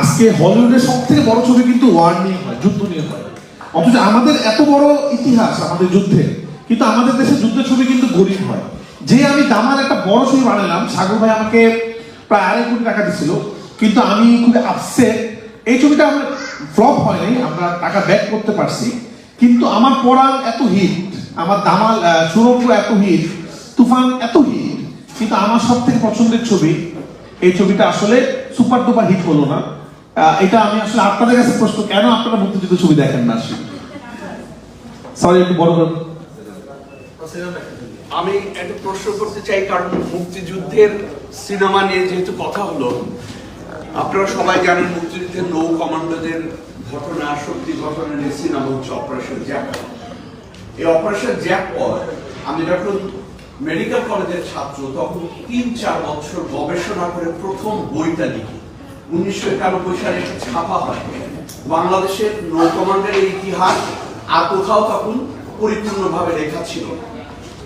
আজকে হলিউডের সব থেকে বড় ছবি কিন্তু ওয়ার নিয়ে হয়, যুদ্ধ নিয়ে হয়। অথচ আমাদের এত বড় ইতিহাস আমাদের যুদ্ধে, কিন্তু আমাদের দেশে যুদ্ধের ছবি কিন্তু গরিব হয়। যে আমি দামার একটা বড় ছবি বানালাম, সাগর ভাই আমাকে প্রায় আড়াই কোটি টাকা দিছিল, কিন্তু আমি খুবই আপসেট এই ছবিটা আমার ফ্লপ হয়নি আমরা টাকা ব্যাক করতে পারছি, কিন্তু আমার পড়ান এত হিট আমার দামাল সুরঙ্গ এত হিট তুফান এত হিট কিন্তু আমার সব থেকে পছন্দের ছবি, এই ছবিটা আসলে সুপার ডুপার হিট হলো না। এটা আমি আসলে আপনাদের কাছে প্রশ্ন, কেন আপনারা মুক্তিযুদ্ধ ছবি দেখেন না সরি একটু বড় করে। আমি একটা প্রশ্ন করতে চাই, কারণ মুক্তিযুদ্ধের সিনেমা নিয়ে যেহেতু কথা হলো, আপনারা সবাই জানেন মুক্তিযুদ্ধের নৌ কমান্ডোদের ঘটনা সত্যি ঘটনা নিয়ে সিনেমা হচ্ছে অপারেশন জ্যাকপট এই অপারেশন জ্যাকপট আমি যখন মেডিকেল কলেজের ছাত্র, তখন তিন চার বছর গবেষণা করে প্রথম বইটা লিখি। উনিশশো একানব্বই সালে ছাপা হয়। বাংলাদেশের ইতিহাস আর কোথাও তখন লেখা ছিল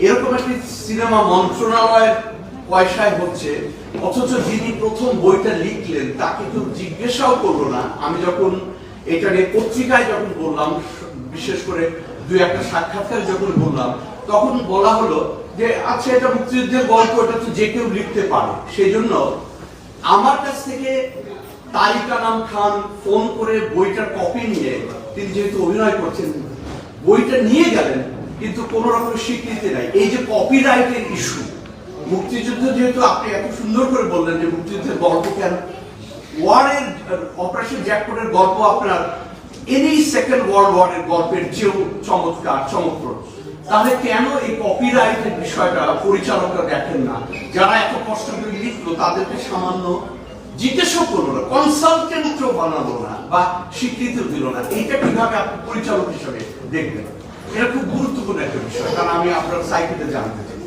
এরকম একটি সিনেমা মন্ত্রণালয়ের পয়সায় হচ্ছে, অথচ যিনি প্রথম বইটা লিখলেন তাকে কেউ জিজ্ঞাসাও করল না। আমি যখন এটা নিয়ে পত্রিকায় যখন বললাম, বিশেষ করে দুই একটা সাক্ষাৎকার যখন বললাম, তখন বলা হলো যে আচ্ছা এটা মুক্তিযুদ্ধের গল্প, এটা তো যে কেউ লিখতে পারে। সেই জন্য আমার কাছ থেকে তারিক আনাম খান ফোন করে বইটার কপি নিয়ে তিনি যেহেতু অভিনয় করছেন, বইটা নিয়ে গেলেন, কিন্তু কোন রকম স্বীকৃতি নাই। এই যে কপিরাইটের ইস্যু মুক্তিযুদ্ধ যেহেতু আপনি এত সুন্দর করে বললেন যে মুক্তিযুদ্ধের গল্প কেন? ওয়ারের অপারেশন জ্যাকপটের গল্প আপনার এনি সেকেন্ড ওয়ার্ল্ড ওয়ারের গল্পের চমৎকার চমৎপ্রদ তাহলে কেন এই কপিরাইটের বিষয়টা পরিচালকরা দেখেন না? যারা এত কষ্ট করে লিখলো, তাদেরকে সামান্য জিজ্ঞাসা করল না কনসালটেন্টও বানালো না বা স্বীকৃতিও দিল না। এইটা কীভাবে আপনি পরিচালক হিসেবে দেখবেন? এটা খুব গুরুত্বপূর্ণ একটা বিষয়, কারণ আমি আপনার সাইকেলে জানতে চাই।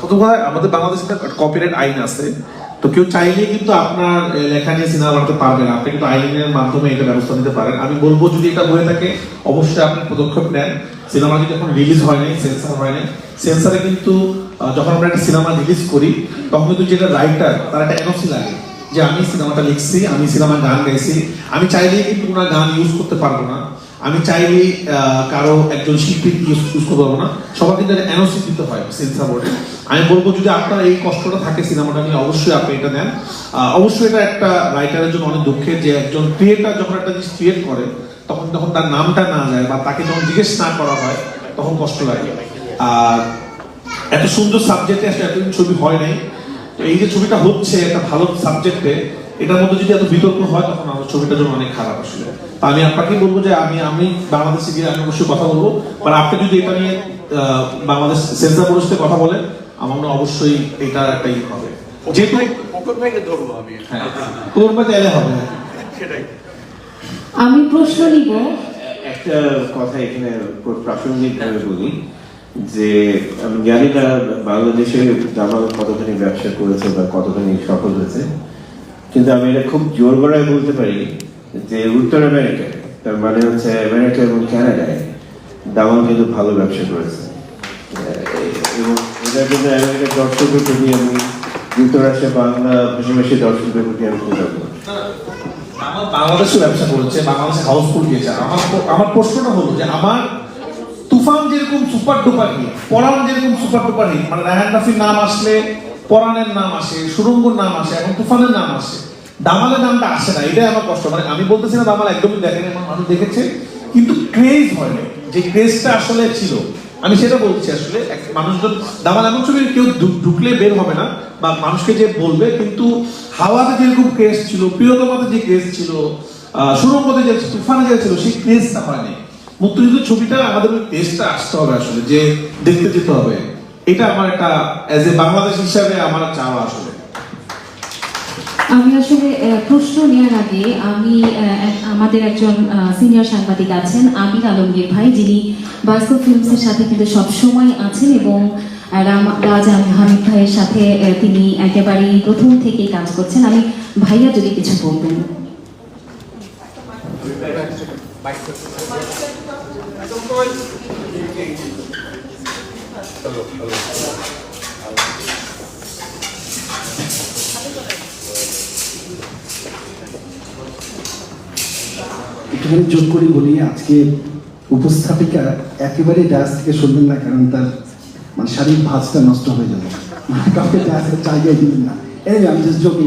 প্রথম কথা, আমাদের বাংলাদেশে কপিরাইট আইন আছে। তো কেউ চাইলে কিন্তু আপনার লেখা নিয়ে সিনেমা বানাতে পারবেন আপনি কিন্তু আইনের মাধ্যমে এটা ব্যবস্থা নিতে পারেন। আমি বলব, যদি এটা হয়ে থাকে, অবশ্যই আপনি পদক্ষেপ নেন। সিনেমা যদি এখন রিলিজ হয় নাই সেন্সার হয় নাই। সেন্সারে কিন্তু যখন আমরা একটা সিনেমা রিলিজ করি, তখন কিন্তু যেটা রাইটার তার একটা এনওসি লাগে যে, আমি সিনেমাটা লিখছি, আমি সিনেমা গান গাইছি। আমি চাইলেই কিন্তু ওনার গান ইউজ করতে পারব না। আমি চাইলেই কারও একজন শিল্পী ইউজ করতে পারব না। সবার কিন্তু এনওসি দিতে হয় সেন্সার বোর্ডে আমি বলব, যদি আপনার এই কষ্টটা থাকে সিনেমাটা নিয়ে, অবশ্যই আপনি এটা নেন। অবশ্যই এটা একটা রাইটারের জন্য অনেক দুঃখের যে, একজন ক্রিয়েটার যখন একটা জিনিস ক্রিয়েট করে তখন যখন তার নামটা না যায় বা তাকে যখন জিজ্ঞেস না করা হয় তখন কষ্ট লাগে। আর এত সুন্দর সাবজেক্টে আসলে এতদিন ছবি হয় নাই। তো এই যে ছবিটা হচ্ছে একটা ভালো সাবজেক্টে এটার মধ্যে যদি এত বিতর্ক হয় তখন আমার ছবিটার জন্য অনেক খারাপ আসলে। তা আমি আপনাকে বলব যে আমি আমি বাংলাদেশে গিয়ে আমি অবশ্যই কথা বলব। মানে আপনি যদি এটা নিয়ে বাংলাদেশ সেন্সার বোর্ডের সাথে কথা বলেন আমার মনে অবশ্যই এটা একটা ই হবে। যেহেতু ধরবো আমি। হ্যাঁ। তোর মধ্যে এলে হবে। সেটাই। আমি প্রশ্ন নিব। একটা কথা এখানে প্রাসঙ্গিক ভাবে বলি, যে, আমি জানি না বাংলাদেশে জামাল কতখানি ব্যবসা করেছে বা কতখানি সফল হয়েছে, কিন্তু আমি এটা খুব জোর গলায় বলতে পারি যে, উত্তর আমেরিকায় তার মানে হচ্ছে আমেরিকা এবং কানাডায় দামাল কিন্তু ভালো ব্যবসা করেছে। এবং এটার জন্য আমেরিকার দর্শকের প্রতি আমি যুক্তরাষ্ট্রের বাংলা ভাষাভাষী দর্শকদের প্রতি আমি কৃতজ্ঞ। আমার বাংলাদেশে ব্যবসা করেছে, বাংলাদেশে হাউসফুল আর আমার আমার প্রশ্নটা হলো যে আমার তুফান যেরকম সুপার ডুপার হিট পরাণ যেরকম সুপার ডুপার হিট মানে রায়হান রাফির নাম আসলে, পরাণের নাম আসে সুরঙ্গর নাম আসে এখন তুফানের নাম আসে। দামালের নামটা আসে না, এটাই আমার কষ্ট মানে আমি বলতেছি না দামাল একদমই দেখেনি, আমার মানুষ দেখেছে, কিন্তু ক্রেজ হয়নি যে ক্রেজটা আসলে ছিল। আমি সেটা বলছি আসলে মানুষজন দামাল এমন ছবি কেউ ঢুকলে বের হবে না বা মানুষকে যে বলবে, কিন্তু হাওয়াতে যেরকম ক্রেজ ছিল, প্রিয়তমাতে যে ক্রেজ ছিল সুরঙ্গতে যে তুফানে যে ছিল, সেই ক্রেজটা হয়নি। মুক্তিযুদ্ধ ছবিটা, আমাদের ওই টেস্টটা আসতে হবে আসলে, যে দেখতে যেতে হবে। এটা আমার একটা এ বাংলাদেশ হিসাবে আমার চাওয়া আসলে। আমি আসলে প্রশ্ন নেওয়ার আগে আমি আমাদের একজন সিনিয়র সাংবাদিক আছেন আবির আলমগীর ভাই, যিনি বাস্তব ফিল্মসের সাথে কিন্তু সবসময় আছেন এবং রাজ হামিদ ভাইয়ের সাথে তিনি একেবারেই প্রথম থেকেই কাজ করছেন। আমি, ভাইয়া যদি কিছু বলবেন। একটুখানি যোগ করে বলি আজকে উপস্থাপিকা একেবারে ডাস থেকে শুনবেন না, কারণ তার মানে শারীরিক ভাঁজটা নষ্ট হয়ে যাবে। মানে কাউকে ডাসের জায়গায় দিবেন না। এনিওয়ে আমি জাস্ট জোকিং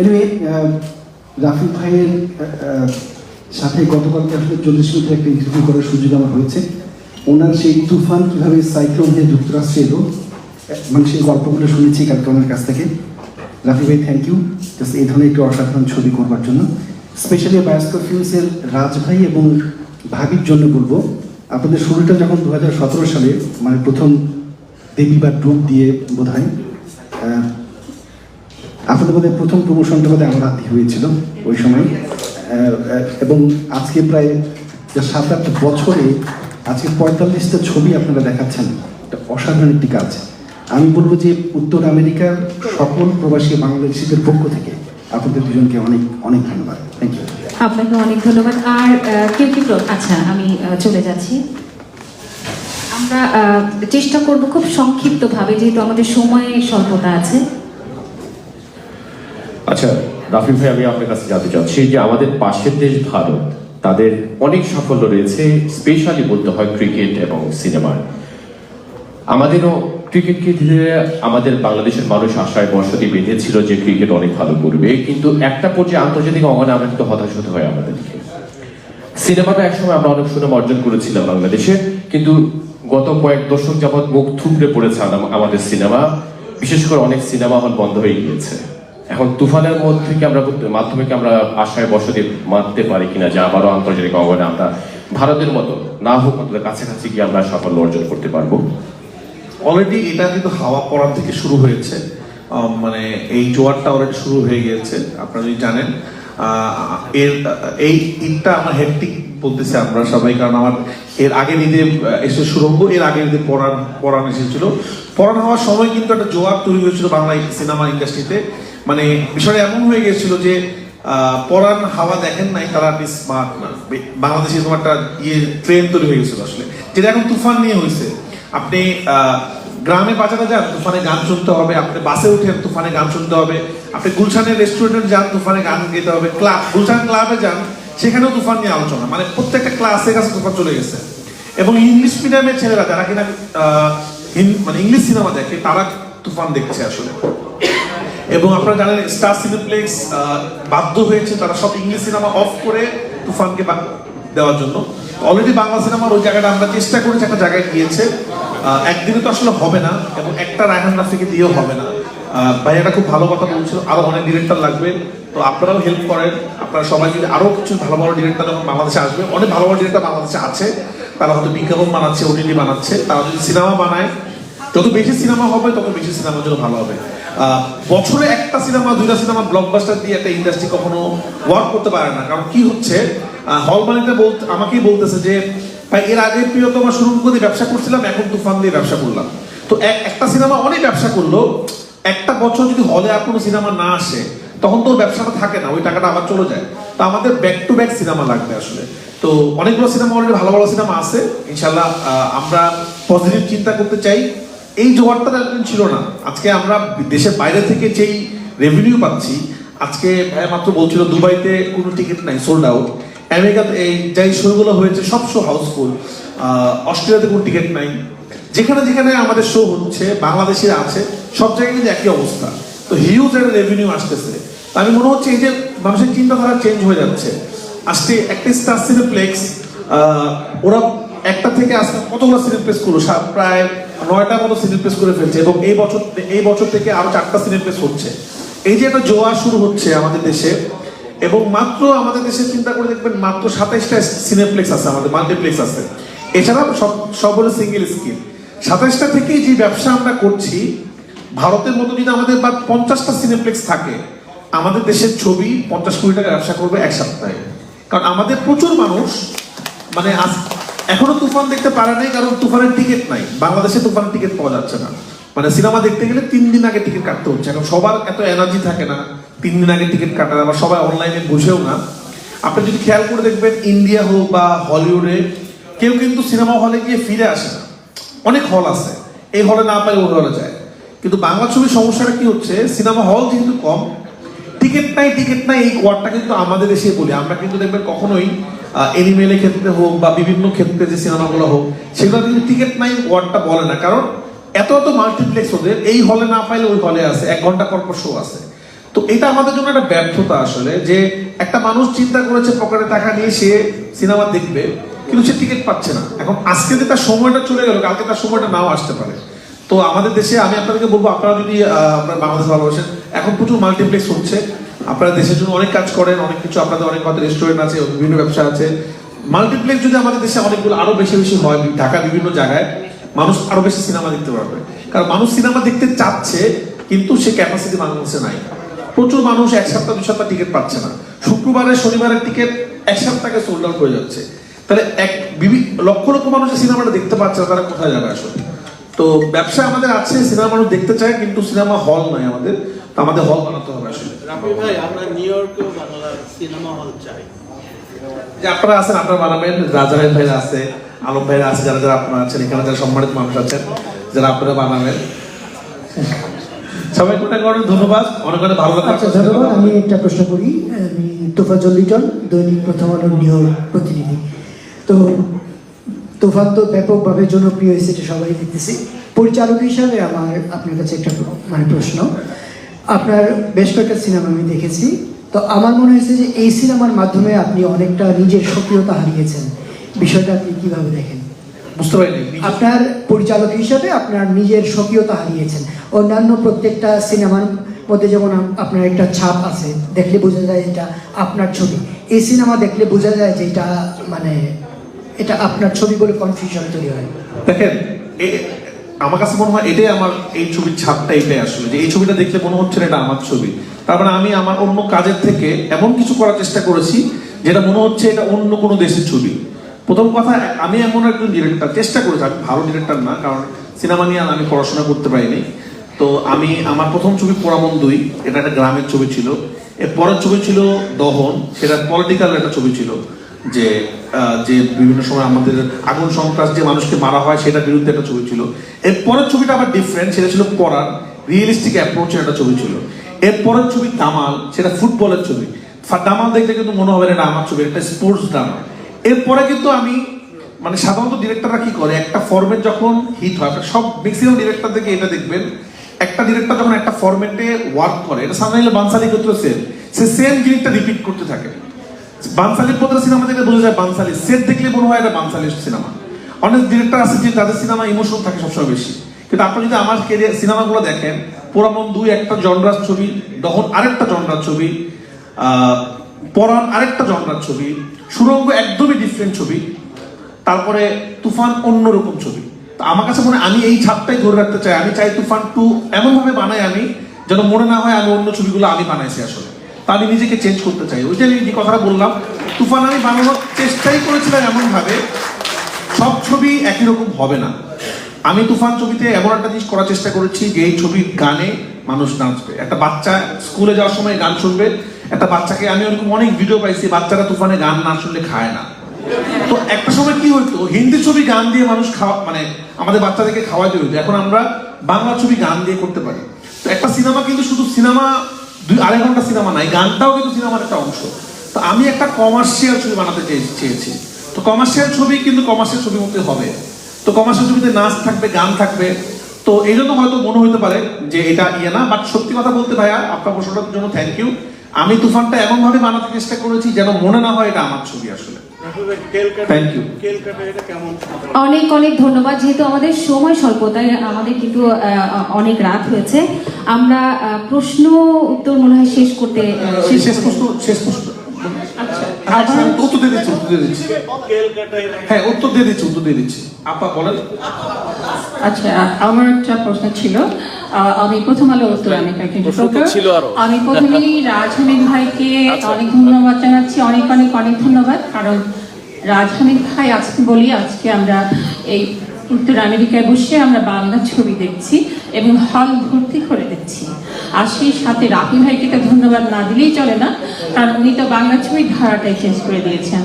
এনিওয়ে রাফি ভাইয়ের সাথে গতকালকে আসলে চল্লিশ মিনিট একটা ইন্টারভিউ করার সুযোগ আমার হয়েছে। ওনার সেই তুফান কীভাবে সাইক্লোন হয়ে যুক্তরাষ্ট্রে এলো মানে সেই গল্পগুলো শুনেছি কালকে ওনার কাছ থেকে। রাফি ভাই থ্যাংক ইউ জাস্ট এই ধরনের একটু অসাধারণ ছবি করবার জন্য। স্পেশালি বায়োস্কোপ ফিল্মসের রাজ ভাই এবং ভাবির জন্য বলব, আপনাদের শুরুটা যখন দু হাজার সতেরো সালে মানে প্রথম দেবী বা ডুব দিয়ে বোধ হয় আপনাদের বোধহয় প্রথম প্রমোশনটা বোধহয় আমার হাতে হয়েছিল ওই সময়। এবং আজকে প্রায় সাত আট বছরে আজকে পঁয়তাল্লিশটা ছবি আপনারা দেখাচ্ছেন এটা অসাধারণ একটি কাজ। আমি বলব যে উত্তর আমেরিকার সকল প্রবাসী বাংলাদেশিদের পক্ষ থেকে আপনাদের দুজনকে অনেক অনেক ধন্যবাদ। থ্যাংক ইউ আপনাকে অনেক ধন্যবাদ। আর কেউ কি আচ্ছা আমি চলে যাচ্ছি। আমরা চেষ্টা করব খুব সংক্ষিপ্তভাবে যেহেতু আমাদের সময়ে স্বল্পতা আছে। আচ্ছা রাফি ভাই আমি আপনার কাছে জানতে চাচ্ছি যে আমাদের পাশের দেশ ভারত তাদের অনেক সাফল্য রয়েছে স্পেশালি বলতে হয় ক্রিকেট এবং সিনেমার। আমাদেরও ক্রিকেটকে ধীরে আমাদের বাংলাদেশের মানুষ আশায় বসতি বেঁধেছিল যে ক্রিকেট অনেক ভালো করবে, কিন্তু একটা পর্যায়ে আন্তর্জাতিক অঙ্গনে আমরা কিন্তু হতাশ হতে হয় আমাদেরকে। সিনেমাটা একসময় আমরা অনেক সুনাম অর্জন করেছিলাম বাংলাদেশে, কিন্তু গত কয়েক দশক যাবৎ মুখ থুবড়ে পড়েছে আমাদের সিনেমা। বিশেষ করে অনেক সিনেমা হল বন্ধ হয়ে গিয়েছে। এখন তুফানের মধ্যে থেকে আমরা মাধ্যমে কি আমরা আশায় বসতি মানতে পারি কিনা, যে আবারও আন্তর্জাতিক অঙ্গনে আমরা ভারতের মতো, না হোক অন্তত কাছাকাছি গিয়ে আমরা সাফল্য অর্জন করতে পারব। অলরেডি এটা কিন্তু হাওয়া পড়ার থেকে শুরু হয়েছে। মানে এই জোয়ারটা অলরেডি শুরু হয়ে গিয়েছে, আপনারা যদি জানেন। এর, এই ঈদটা আমার হেক্টিক বলতেছে আমরা সবাই, কারণ আমার এর আগের ঈদে এসে সুরঙ্গ এর আগের ঈদে পড়ান পড়ান এসেছিল। পড়ান হওয়ার সময় কিন্তু একটা জোয়ার তৈরি হয়েছিল বাংলা সিনেমা ইন্ডাস্ট্রিতে মানে বিষয়টা এমন হয়ে গিয়েছিল যে পরাণ হাওয়া দেখেন নাই, তারা স্মার্ট না বাংলাদেশে এরকম একটা ইয়ে ট্রেন তৈরি হয়ে গেছিল আসলে। যেটা এখন তুফান নিয়ে হয়েছে। আপনি গ্রামে বাজারে যান, তুফানে গান শুনতে হবে, আপনি বাসে উঠেন, তুফানে গান শুনতে হবে, আপনি গুলশানের রেস্টুরেন্টে যান, তুফানে গান গেতে হবে ক্লাব গুলশান ক্লাবে যান, সেখানেও তুফান নিয়ে আলোচনা মানে প্রত্যেকটা ক্লাসের কাছে তুফান চলে গেছে। এবং ইংলিশ মিডিয়ামের ছেলেরা যারা কিনা মানে ইংলিশ সিনেমা দেখে, তারা তুফান দেখছে আসলে। এবং আপনারা জানেন স্টার সিনেপ্লেক্স বাধ্য হয়েছে তারা সব ইংলিশ সিনেমা অফ করে তুফানকে দেওয়ার জন্য। অলরেডি বাংলা সিনেমার ওই জায়গাটা আমরা চেষ্টা করেছি, একটা জায়গায় গিয়েছে। একদিনে তো আসলে হবে না এবং একটা রায়হান রাফিকে দিয়েও হবে না। ভাইয়াটা খুব ভালো কথা বলছিল, আরও অনেক ডিরেক্টর লাগবে। তো আপনারাও হেল্প করেন। আপনারা সবাই যদি আরও কিছু ভালো ভালো ডিরেক্টর যখন বাংলাদেশে আসবে, অনেক ভালো ভালো ডিরেক্টর বাংলাদেশে আছে। তারা হয়তো বিজ্ঞাপন বানাচ্ছে ওটিটি বানাচ্ছে। তারা যদি সিনেমা বানায়, যত বেশি সিনেমা হবে, তত বেশি সিনেমার জন্য ভালো হবে। বছরে একটা সিনেমা দুইটা সিনেমা ব্লকবাস্টার দিয়ে একটা ইন্ডাস্ট্রি কখনো ওয়ার্ক করতে পারে না। কারণ কি হচ্ছে হল মালিকটা বলতে আমাকেই বলতেছে যে ভাই, এর আগে প্রিয়তমা শুরু করে ব্যবসা করছিলাম, এখন তুফান দিয়ে ব্যবসা করলাম। তো এক একটা সিনেমা অনেক ব্যবসা করল, একটা বছর যদি হলে আর কোনো সিনেমা না আসে, তখন তো ব্যবসাটা থাকে না, ওই টাকাটা আবার চলে যায়। তো আমাদের ব্যাক টু ব্যাক সিনেমা লাগবে আসলে। তো অনেকগুলো সিনেমা অলরেডি ভালো ভালো সিনেমা আছে ইনশাল্লাহ আমরা পজিটিভ চিন্তা করতে চাই। এই জোয়ারটা ছিল না। আজকে আমরা দেশের বাইরে থেকে যেই রেভিনিউ পাচ্ছি, আজকে মাত্র বলছিল দুবাইতে কোনো টিকিট নাই সোল্ড আউট আমেরিকাতে এই যাই শোগুলো হয়েছে, সব শো হাউসফুল অস্ট্রেলিয়াতে কোনো টিকিট নাই। যেখানে যেখানে আমাদের শো হচ্ছে বাংলাদেশে আছে, সব জায়গায় কিন্তু একই অবস্থা। তো হিউজ একটা রেভিনিউ আসতেছে। আমি মনে হচ্ছে এই যে মানুষের চিন্তাধারা চেঞ্জ হয়ে যাচ্ছে। আজকে একটা স্টার সিনেপ্লেক্স ওরা একটা থেকে আজকে কতগুলো সিনেপ্লেক্স করল? প্রায় নয়টা মতো সিনেপ্লেক্স করে ফেলছে এবং এই বছর এই বছর থেকে আরও চারটা সিনেপ্লেক্স হচ্ছে। এই যে একটা জোয়া শুরু হচ্ছে আমাদের দেশে এবং মাত্র আমাদের দেশে চিন্তা করে দেখবেন মাত্র সাতাইশটা সিনেপ্লেক্স আছে, আমাদের মাল্টিপ্লেক্স আছে। এছাড়া সব সব হলো সিঙ্গেল স্ক্রিন সাতাইশটা থেকেই যে ব্যবসা আমরা করছি, ভারতের মতো যদি আমাদের বা পঞ্চাশটা সিনেপ্লেক্স থাকে, আমাদের দেশের ছবি পঞ্চাশ কোটি টাকা ব্যবসা করবে এক সপ্তাহে। কারণ আমাদের প্রচুর মানুষ মানে এখনও তুফান দেখতে পারে নাই, কারণ তুফানের টিকিট নাই। বাংলাদেশে তুফানের টিকিট পাওয়া যাচ্ছে না। মানে সিনেমা দেখতে গেলে তিন দিন আগে টিকিট কাটতে হচ্ছে। এখন সবার এত এনার্জি থাকে না। তিন দিন আগে টিকিট কাটার আবার সবাই অনলাইনে বসেও না। আপনি যদি খেয়াল করে দেখবেন ইন্ডিয়া হোক বা হলিউডে কেউ কিন্তু সিনেমা হলে গিয়ে ফিরে আসে না। অনেক হল আছে। এই হলে না পাই ওই হলে যায়। কিন্তু বাংলা ছবির সমস্যাটা কি হচ্ছে? সিনেমা হল যেহেতু কম, টিকিট নাই টিকিট নাই, এই ওয়ার্ডটা কিন্তু আমাদের দেশে বলি। আমরা কিন্তু দেখবেন কখনোই এনিমেলের ক্ষেত্রে হোক বা বিভিন্ন ক্ষেত্রে যে সিনেমাগুলো হোক, সেগুলো কিন্তু টিকিট নাই ওয়ার্ডটা বলে না। কারণ এত এত মাল্টিপ্লেক্স ওদের, এই হলে না পাইলে ওই হলে আছে। এক ঘণ্টা পর পর শো আছে। তো এটা আমাদের জন্য একটা ব্যর্থতা আসলে, যে একটা মানুষ চিন্তা করেছে পকেটে টাকা নিয়ে সে সিনেমা দেখবে, কিন্তু সে টিকিট পাচ্ছে না। এখন আজকে যে তার সময়টা চলে গেল, কালকে তার সময়টা নাও আসতে পারে। তো আমাদের দেশে আমি আপনাদেরকে বলব, আপনারা যদি আপনার বাংলাদেশ ভালোবাসেন, এখন প্রচুর মাল্টিপ্লেক্স হচ্ছে। আপনারা দেশের জন্য অনেক কাজ করেন, অনেক কিছু আপনাদের, অনেক হয়তো রেস্টুরেন্ট আছে, বিভিন্ন ব্যবসা আছে। মাল্টিপ্লেক্স যদি আমাদের দেশে অনেকগুলো আরও বেশি বেশি হয়, ঢাকা বিভিন্ন জায়গায়, মানুষ আরও বেশি সিনেমা দেখতে পারবে। কারণ মানুষ সিনেমা দেখতে চাচ্ছে, কিন্তু সে ক্যাপাসিটি বাংলাদেশে নাই। প্রচুর মানুষ এক সপ্তাহ দুই সপ্তাহ টিকিট পাচ্ছে না। শুক্রবারে শনিবারের টিকিট এক সপ্তাহে সোল্ড আউট হয়ে যাচ্ছে। তাহলে এক বিভি- লক্ষ লক্ষ মানুষ যে সিনেমাটা দেখতে পাচ্ছে না তারা কোথায় যাবে আসলে? তো ব্যবসা আমাদের আছে সিনেমা মানুষ দেখতে চায় কিন্তু সিনেমা হল নয় আমাদের। আমাদের হল বানাতে হবে আসলে। রাফি ভাই আমরা নিউ ইয়র্কেও বাংলা সিনেমা হল চাই। যে আপনারা আছেন আপনারা বানাবেন। রাজাহের ভাইরা আছে আলম ভাইরা আছে যারা যারা আপনারা আছেন এখানে যারা সম্মানিত মানুষ আছেন যারা আপনারা বানাবেন। আচ্ছা আমি একটা প্রশ্ন করি। তোফাজল লিটন দৈনিক প্রথম আলোর নিউ প্রতিনিধি। তো তোফান তো ব্যাপকভাবে জনপ্রিয় হয়েছে, এটা সবাই দেখতেছি। পরিচালক হিসাবে আমার, আপনার কাছে একটা মানে প্রশ্ন। আপনার বেশ কয়েকটা সিনেমা আমি দেখেছি। তো আমার মনে হয়েছে যে এই সিনেমার মাধ্যমে আপনি অনেকটা নিজের সক্রিয়তা হারিয়েছেন। বিষয়টা আপনি কীভাবে দেখেন? বুঝতে পারিনি আপনার পরিচালক হিসাবে আপনার নিজের স্বকীয়তা হারিয়েছেন। অন্যান্য প্রত্যেকটা সিনেমার মধ্যে যেমন আপনার একটা ছাপ আছে দেখলে বোঝা যায় এটা আপনার ছবি। এই সিনেমা দেখলে বোঝা যায় যে এটা মানে এটা আপনার ছবি বলে কনফিউশন তৈরি হয়। দেখেন আমার কাছে মনে হয় এটাই আমার এই ছবির ছাপটা এটাই আসলে যে এই ছবিটা দেখলে মনে হচ্ছে এটা আমার ছবি। তার মানে আমি আমার অন্য কাজের থেকে এমন কিছু করার চেষ্টা করেছি যেটা মনে হচ্ছে এটা অন্য কোনো দেশের ছবি। প্রথম কথা, আমি এমন একজন ডিরেক্টর চেষ্টা করেছি, আমি ভালো ডিরেক্টর না, কারণ সিনেমা নিয়ে আমি পড়াশোনা করতে পারিনি। তো আমি, আমার প্রথম ছবি পোড়ামন দুই এটা একটা গ্রামের ছবি ছিল। এর পরের ছবি ছিল দহন, সেটা পলিটিক্যাল একটা ছবি ছিল। যে যে বিভিন্ন সময় আমাদের আগুন সন্ত্রাস যে মানুষকে মারা হয়, সেটার বিরুদ্ধে একটা ছবি ছিল। এর পরের ছবিটা আবার ডিফারেন্ট সেটা ছিল পড়ার রিয়েলিস্টিক অ্যাপ্রোচের একটা ছবি ছিল। এর পরের ছবি দামাল, সেটা ফুটবলের ছবি। দামাল দেখলে কিন্তু মনে হবে না, আমার ছবি একটা স্পোর্টস ড্রামা এরপরে কিন্তু আমি মানে সাধারণত ডিরেক্টররা কি করে? একটা ফরম্যাট যখন হিট হয় সব ম্যাক্সিমাম ডিরেক্টর থেকে এটা দেখবেন। একটা ডিরেক্টর যখন একটা ফরম্যাটে ওয়ার্ক করে, এটা সামনে বানসালি ক্ষেত্রে সেম সে সেম জিনিসটা রিপিট করতে থাকে। বানসালির প্রতি সিনেমা দেখলে বোঝা যায় বানসালি। সেট দেখলে মনে হয় এটা বানসালির সিনেমা অনেক ডিরেক্টর আছে যে তাদের সিনেমা ইমোশন থাকে সবসময় বেশি। কিন্তু আপনি যদি আমার কেরিয়ার সিনেমাগুলো দেখেন পুরামন দুই একটা জনরার ছবি, দহন আরেকটা জনরার ছবি পরাণ আরেকটা জনরার ছবি, সুরঙ্গ একদমই ডিফারেন্ট ছবি, তারপরে তুফান অন্যরকম ছবি। তো আমার কাছে মনে আমি এই ছাপটাই ধরে রাখতে চাই। আমি চাই তুফান টু এমনভাবে বানাই আমি, যেন মনে না হয় আমি অন্য ছবিগুলো আমি বানাইছি আসলে। তা আমি নিজেকে চেঞ্জ করতে চাই। ওই যে আমি যে কথাটা বললাম, তুফান আমি বানানোর চেষ্টাই করেছিলাম এমনভাবে, সব ছবি একই রকম হবে না। আমি তুফান ছবিতে এমন একটা জিনিস করার চেষ্টা করেছি যে এই ছবির গানে মানুষ নাচবে। একটা বাচ্চা স্কুলে যাওয়ার সময় গান শুনবে একটা বাচ্চাকে আমি ওরকম অনেক ভিডিও পাইছি, বাচ্চারা তুফানে গান না শুনলে খায় না। তো একটা সময় কি হইতো, হিন্দি ছবি গান দিয়ে মানুষ খাওয়া মানে আমাদের বাচ্চাদেরকে খাওয়াইতে হইতো। এখন আমরা বাংলা ছবি গান দিয়ে করতে পারি। তো একটা সিনেমা কিন্তু শুধু সিনেমা, দুই আড়াই ঘণ্টা সিনেমা নাই, গানটাও কিন্তু সিনেমার একটা অংশ। তো আমি একটা কমার্শিয়াল ছবি বানাতে চেয়েছি তো কমার্শিয়াল ছবি কিন্তু কমার্শিয়াল ছবির মধ্যে হবে। তো কমার্শিয়াল ছবিতে নাচ থাকবে, গান থাকবে। তো এই জন্য হয়তো মনে হতে পারে যে এটা ইয়ে না বাট সত্যি কথা বলতে ভাইয়া, আপনার প্রশ্নটার জন্য থ্যাংক ইউ আমি তুফানটা এমন ভাবে বানাতে চেষ্টা করেছি যেন মনে না হয় এটা আমার ছবি আসলে। অনেক অনেক ধন্যবাদ যেহেতু আমাদের সময় স্বল্পতায় আমাদের কিন্তু অনেক রাত হয়েছে। আমরা প্রশ্ন উত্তর মনে হয় শেষ করতে আহ, শেষ শেষ করতে- প্রশ্ন শেষ প্রশ্ন। আচ্ছা। আচ্ছা উত্তর দিয়ে দিচ্ছি উত্তর দিয়ে দিচ্ছি। হ্যাঁ উত্তর দিয়ে দিচ্ছি উত্তর দিয়ে দিচ্ছি। আপা বলেন। আচ্ছা আমার একটা প্রশ্ন ছিল। আমি প্রথম আলো উত্তর আমি একজন reporter। আমি প্রথমেই রাজ হামিদ ভাইকে অনেক ধন্যবাদ জানাচ্ছি অনেক অনেক অনেক ধন্যবাদ। কারণ রাজ হামিদ ভাই আজকে বলি আজকে আমরা এই উত্তর আমেরিকায় বসে আমরা বাংলা ছবি দেখছি এবং হল ভর্তি করে দেখছি আর সেই সাথে রাফি ভাইকে তো ধন্যবাদ না দিলেই চলে না, কারণ উনি তো বাংলা ছবির ধারাটাই চেঞ্জ করে দিয়েছেন।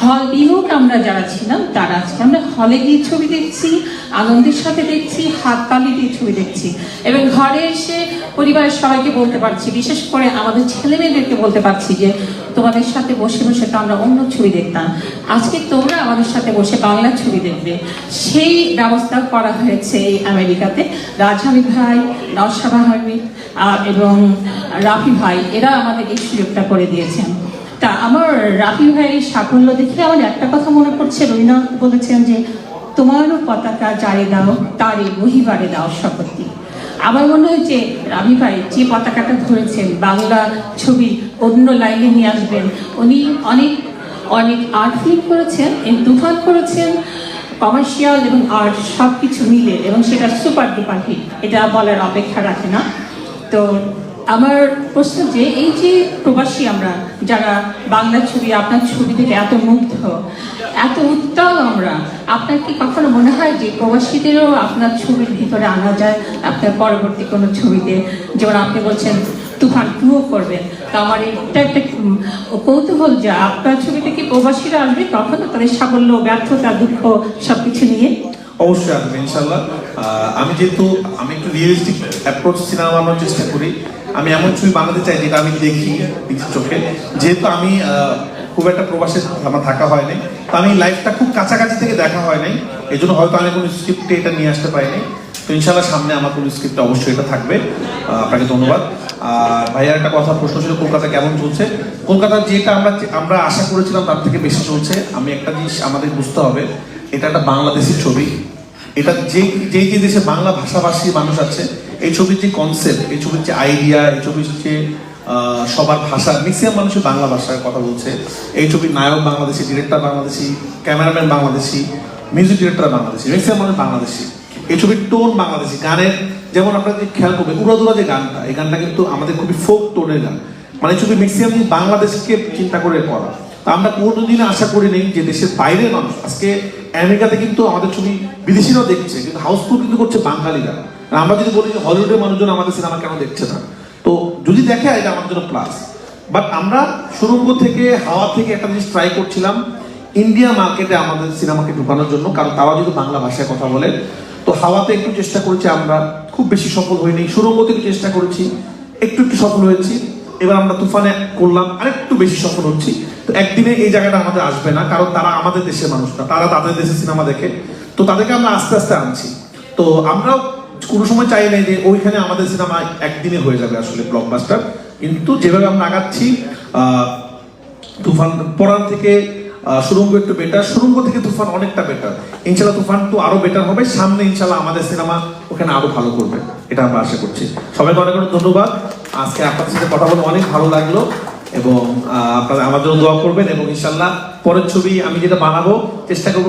হল বিমুখ আমরা যারা ছিলাম, তারা আজকে আমরা হলে গিয়ে ছবি দেখছি, আনন্দের সাথে দেখছি, হাত তালি দিয়ে ছবি দেখছি। এবং ঘরে এসে পরিবারের সবাইকে বলতে পারছি, বিশেষ করে আমাদের ছেলে মেয়েদেরকে বলতে পারছি যে তোমাদের সাথে বসে বসে তো আমরা অন্য ছবি দেখতাম। আজকে তোমরা আমাদের সাথে বসে বাংলা ছবি দেখবে। সেই ব্যবস্থা করা হয়েছে এই আমেরিকাতে। রাজহামিদ ভাই, নওশাবা এবং রাফি ভাই, এরা আমাদের এই সুযোগটা করে দিয়েছেন। তা আমার রাফি ভাইয়ের সাফল্য দেখে আমার একটা কথা মনে পড়ছে। রবীন্দ্রনাথ বলেছেন যে, তোমারও পতাকা জারি দাও, তারই বহিবারে দাও শপথি আমার মনে হয় যে রাবি ভাই যে পতাকাটা ধরেছেন, বাংলা ছবি অন্য লাইনে নিয়ে আসবেন, উনি অনেক অনেক আর্ট ফিল্ম করেছেন এবং তুফান করেছেন কমার্শিয়াল এবং আর্ট সব কিছু মিলে, এবং সেটা সুপার ডুপার হিট এটা বলার অপেক্ষা রাখে না। তো আমার প্রশ্ন যে, এই যে প্রবাসী আমরা, যারা বাংলা ছবি, আপনার ছবি থেকে এত মুগ্ধ, এত উত্তাল আপনার কি কখনো মনে হয় যে প্রবাসীদেরও আপনার ছবির ভিতরে আনা যায়? আপনার পরবর্তী কোনো ছবিতে? যেমন আপনি বলছেন, তুফান টুও করবেন। তো আমার এটা একটা কৌতূহল যে আপনার ছবিতে কি প্রবাসীরা আসবে কখনো? তাদের সাফল্য, ব্যর্থতা, দুঃখ সব কিছু নিয়ে? অবশ্যই আসবে ইনশাল্লাহ আমি যেহেতু, আমি একটু রিয়েলিস্টিক অ্যাপ্রোচ সিনেমা বানানোর চেষ্টা করি। আমি এমন ছবি বানাতে চাই যেটা আমি দেখি চোখে। যেহেতু আমি খুব একটা প্রবাসে আমার থাকা হয় নাই তো আমি লাইফটা খুব কাছাকাছি থেকে দেখা হয় নাই। এই জন্য হয়তো আমি কোনো স্ক্রিপ্টে এটা নিয়ে আসতে পারিনি। তো ইনশাল্লাহ সামনে আমার কোনো স্ক্রিপ্টে অবশ্যই এটা থাকবে। আপনাকে ধন্যবাদ। আর ভাইয়ার একটা কথা, প্রশ্ন ছিল কলকাতা কেমন চলছে? কলকাতা যেটা আমরা আমরা আশা করেছিলাম তার থেকে বেশি চলছে। আমি একটা জিনিস আমাদের বুঝতে হবে, এটা একটা বাংলাদেশি ছবি। এটা যে যেই যে দেশে বাংলা ভাষাভাষী মানুষ আছে, এই ছবির যে কনসেপ্ট এই ছবির যে আইডিয়া এই ছবির যে সবার ভাষা ম্যাক্সিমাম মানুষের বাংলা ভাষায় কথা বলছে। এই ছবির নায়ক Bangladeshi, director Bangladeshi, cameraman Bangladeshi, music director Bangladeshi maximum মানুষ বাংলাদেশি। এই ছবির টোন বাংলাদেশি, গানের যেমন আপনারা যে খেয়াল করবেন, উড়াদুরা যে গানটা, এই গানটা কিন্তু আমাদের খুবই ফোক টোনের গান। মানে ছবি ম্যাক্সিমাম বাংলাদেশকে চিন্তা করে করা, তা আমরা কোনোদিন আশা করি নেই যে দেশের বাইরের মানুষ, আজকে আমেরিকাতে কিন্তু আমাদের ছবি বিদেশিরাও দেখছে, কিন্তু হাউসফুল কিন্তু করছে বাঙালিরা। আমরা যদি বলি যে হলিউডের মানুষজন আমাদের সিনেমা কেন দেখছে না? তো যদি দেখে, এটা আমাদের জন্য প্লাস বাট আমরা সুরঙ্গ থেকে, হাওয়া থেকে একটা জিনিস ট্রাই করছিলাম ইন্ডিয়া মার্কেটে আমাদের সিনেমাকে ঢুকানোর জন্য, কারণ তারা যদি বাংলা ভাষায় কথা বলে, তো হাওয়াতে একটু চেষ্টা করেছি আমরা, খুব বেশি সফল হইনি, সুরঙ্গ থেকে চেষ্টা করেছি, একটু একটু সফল হয়েছি, এবার আমরা তুফানে করলাম, আরেকটু বেশি সফল হচ্ছি, তো একদিনে এই জায়গাটা আমাদের আসবে না, কারণ তারা আমাদের দেশের মানুষ না, তারা তাদের দেশের সিনেমা দেখে, তো তাদেরকে আমরা আস্তে আস্তে আনছি, তো আমরাও কোনো সময় চাই নাই যে ওইখানে আমাদের সিনেমা একদিনে হয়ে যাবে আসলে ব্লকবাস্টার কিন্তু যেভাবে আমরা আগাচ্ছি তুফান পরান থেকে সুরঙ্গ একটু বেটার সুরঙ্গ থেকে তুফান অনেকটা বেটার ইনশাল্লাহ তুফান তো আরও বেটার হবে। সামনে ইনশাল্লাহ আমাদের সিনেমা ওখানে আরও ভালো করবে, এটা আমরা আশা করছি। সবাইকে অনেক অনেক ধন্যবাদ। আজকে আপনাদের সাথে কথা বলে অনেক ভালো লাগল এবং আপনারা জন্য দোয়া করবেন এবং ইনশাল্লাহ পরের ছবি আমি যেটা বানাবো, চেষ্টা করব